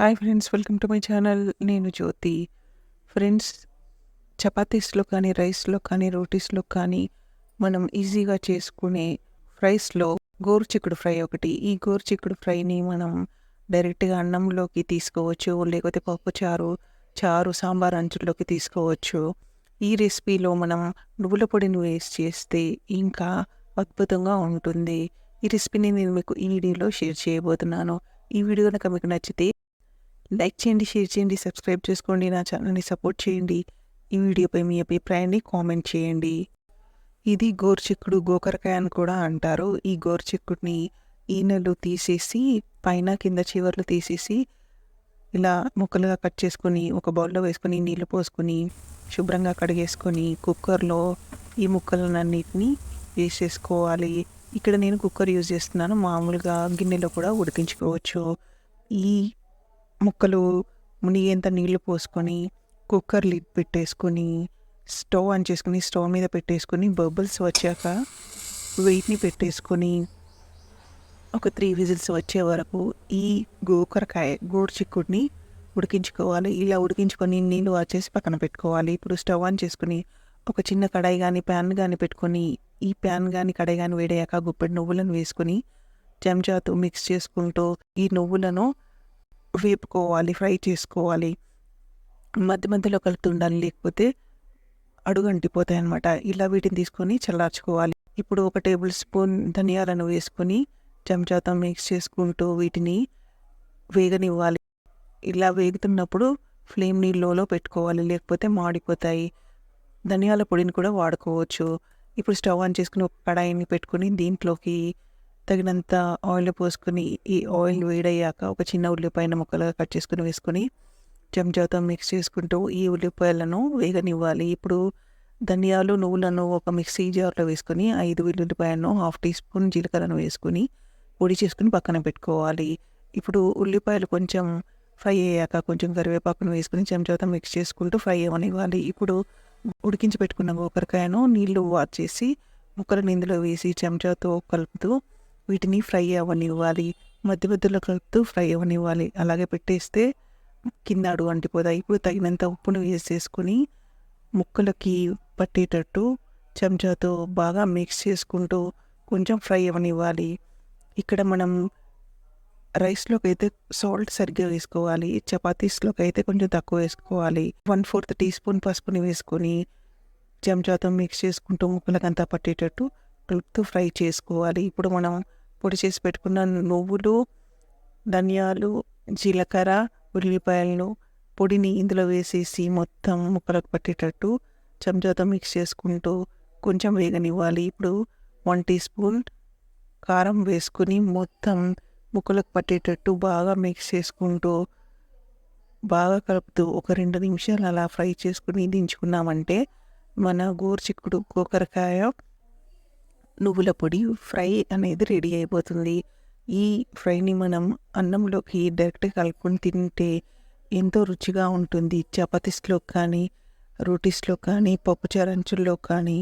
Hi friends welcome to my channel నేను Jyothi. Friends చపాతీస్లో కానీ రైస్లో కానీ రోటీస్లో కానీ మనం ఈజీగా చేసుకునే ఫ్రైస్లో గోరుచిక్కుడు ఫ్రై ఒకటి. ఈ గోరుచిక్కుడు ఫ్రైని మనం డైరెక్ట్గా అన్నంలోకి తీసుకోవచ్చు లేకపోతే పప్పు చారు చారు సాంబార్ అంచుల్లోకి తీసుకోవచ్చు. ఈ రెసిపీలో మనం నువ్వుల పొడిని వేస్ట్ చేస్తే ఇంకా అద్భుతంగా ఉంటుంది. ఈ రెసిపీని నేను మీకు ఈ వీడియోలో షేర్ చేయబోతున్నాను. ఈ వీడియో కనుక మీకు నచ్చితే లైక్ చేయండి షేర్ చేయండి సబ్స్క్రైబ్ చేసుకోండి నా ఛానల్ని సపోర్ట్ చేయండి. ఈ వీడియోపై మీ అభిప్రాయాన్ని కామెంట్ చేయండి. ఇది గోర్చిక్కుడు గోకరకాయ అని కూడా అంటారు. ఈ గోర్చిక్కుడిని ఈనెలు తీసేసి పైన కింద చివర్లు తీసేసి ఇలా ముక్కలుగా కట్ చేసుకొని ఒక బౌల్లో వేసుకొని నీళ్ళు పోసుకొని శుభ్రంగా కడిగేసుకొని కుక్కర్లో ఈ ముక్కలన్నిటిని వేసేసుకోవాలి ఇక్కడ నేను కుక్కర్ యూజ్ చేస్తున్నాను. మామూలుగా గిన్నెలో కూడా ఉడికించుకోవచ్చు. ఈ ముక్కలు మునిగేంత నీళ్ళు పోసుకొని కుక్కర్ లిడ్ పెట్టేసుకొని స్టవ్ ఆన్ చేసుకొని స్టవ్ మీద పెట్టేసుకొని బబుల్స్ వచ్చాక వెయిట్ని పెట్టేసుకొని ఒక త్రీ విజిల్స్ వచ్చే వరకు ఈ గోకరకాయ గోడు చిక్కుడిని ఉడికించుకోవాలి. ఇలా ఉడికించుకొని నీళ్ళు వచ్చేసి పక్కన పెట్టుకోవాలి. ఇప్పుడు స్టవ్ ఆన్ చేసుకుని ఒక చిన్న కడాయి కానీ ప్యాన్ కానీ పెట్టుకొని ఈ ప్యాన్ కానీ కడాయి కానీ వేడయ్యాక గుప్పెడు నువ్వులను వేసుకొని చెంచాతో మిక్స్ చేసుకుంటూ ఈ నువ్వులను వేపుకోవాలి ఫ్రై చేసుకోవాలి. మధ్య మధ్యలో కలుపుతుండాలి లేకపోతే అడుగు అంటిపోతాయి అనమాట ఇలా వీటిని తీసుకొని చల్లార్చుకోవాలి. ఇప్పుడు ఒక టేబుల్ స్పూన్ ధనియాలను వేసుకొని చెంచాతో మిక్స్ చేసుకుంటూ వీటిని వేగనివ్వాలి. ఇలా వేగుతున్నప్పుడు ఫ్లేమ్ని లోలో పెట్టుకోవాలి లేకపోతే మాడిపోతాయి. ధనియాల పొడిని కూడా వాడుకోవచ్చు. ఇప్పుడు స్టవ్ ఆన్ చేసుకుని ఒక కడాయిని పెట్టుకుని దీంట్లోకి తగినంత ఆయిల్ పోసుకొని ఈ ఆయిల్ వేడయ్యాక ఒక చిన్న ఉల్లిపాయను ముక్కలుగా కట్ చేసుకుని వేసుకొని చెంచాతో మిక్స్ చేసుకుంటూ ఈ ఉల్లిపాయలను వేగనివ్వాలి. ఇప్పుడు ధనియాలు నువ్వులను ఒక మిక్సీ జార్లో వేసుకొని ఐదు ఉల్లిపాయలను హాఫ్ టీ స్పూన్ జీలకర్రను వేసుకొని పొడి చేసుకుని పక్కన పెట్టుకోవాలి. ఇప్పుడు ఉల్లిపాయలు కొంచెం ఫ్రై అయ్యాక కొంచెం కరివేపాకును వేసుకుని చెంచాతో మిక్స్ చేసుకుంటూ ఫ్రై అవ్వనివ్వాలి ఇప్పుడు ఉడికించి పెట్టుకున్న గోకరకాయను నీళ్ళు వాచేసి ముక్కలను ఇందులో వేసి చెంచాతో కలుపుతూ వీటిని ఫ్రై అవ్వనివ్వాలి. మధ్య మధ్యలో కలుపుతూ ఫ్రై అవ్వనివ్వాలి. అలాగే పెట్టేస్తే కింద అడుగు అంటిపోతాయి. ఇప్పుడు తగినంత ఉప్పును వేసేసుకొని ముక్కలకి పట్టేటట్టు చెంచాతో బాగా మిక్స్ చేసుకుంటూ కొంచెం ఫ్రై అవ్వనివ్వాలి. ఇక్కడ మనం రైస్లోకి అయితే సాల్ట్ సరిగ్గా వేసుకోవాలి. చపాతీస్లోకి అయితే కొంచెం తక్కువ వేసుకోవాలి. వన్ ఫోర్త్ టీ స్పూన్ పసుపుని వేసుకొని చెంచాతో మిక్స్ చేసుకుంటూ ముక్కలకంతా పట్టేటట్టు కలుపుతూ ఫ్రై చేసుకోవాలి. ఇప్పుడు మనం పొడి చేసి పెట్టుకున్న నువ్వులు ధనియాలు జీలకర్ర ఉల్లిపాయలను పొడిని ఇందులో వేసేసి మొత్తం ముక్కలకు పట్టేటట్టు చెంచాతో మిక్స్ చేసుకుంటూ కొంచెం వేగనివ్వాలి. ఇప్పుడు వన్ టీ స్పూన్ కారం వేసుకుని మొత్తం ముక్కలకు పట్టేటట్టు బాగా మిక్స్ చేసుకుంటూ బాగా కలుపుతూ ఒక రెండు నిమిషాలు అలా ఫ్రై చేసుకుని దించుకున్నామంటే మన గోరుచిక్కుడు గోకరకాయ నువ్వుల పొడి ఫ్రై అనేది రెడీ అయిపోతుంది. ఈ ఫ్రైని మనం అన్నంలోకి డైరెక్ట్ కలుపుకొని తింటే ఎంతో రుచిగా ఉంటుంది. చపాతీస్లో కానీ రోటీస్లో కానీ పప్పుచారంచుల్లో కానీ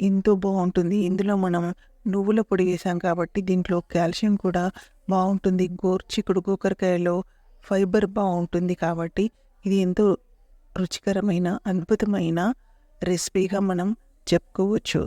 ఎంతో బాగుంటుంది. ఇందులో మనం నువ్వుల పొడి వేసాం కాబట్టి దీంట్లో కాల్షియం కూడా బాగుంటుంది. గోర్చికుడు గోకరకాయలో ఫైబర్ బాగుంటుంది కాబట్టి ఇది ఎంతో రుచికరమైన అద్భుతమైన రెసిపీగా మనం చెప్పుకోవచ్చు.